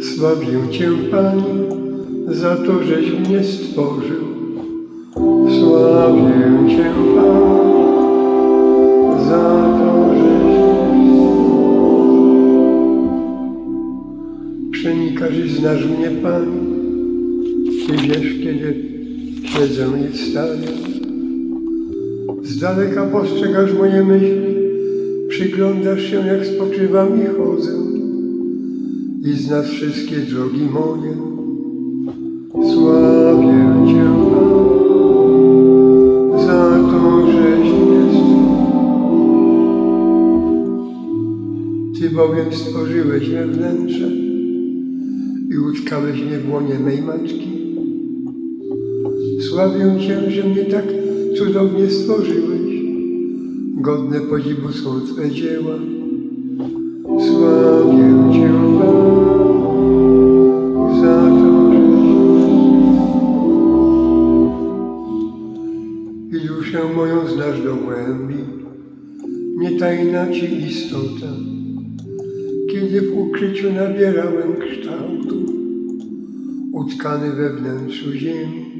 Sławię Cię, Panie, za to, żeś mnie stworzył. Sławię Cię, Panie, za to, żeś mnie Przenikasz i znasz mnie, Panie. Ty wiesz, kiedy siedzę i wstaję. Z daleka postrzegasz moje myśli, przyglądasz się, jak spoczywam i chodzę. I znasz wszystkie drogi moje. Sławię Cię, za to, żeś mnie stworzył. Ty bowiem stworzyłeś me wnętrze i utkałeś mnie w łonie mej matki. Sławię Cię, że mnie tak cudownie stworzyłeś. Godne podziwu są Twe dzieła. Że i duszę moją znasz do głębi. Nie tajna Ci istota, kiedy w ukryciu nabierałem kształtu, utkany we wnętrzu ziemi.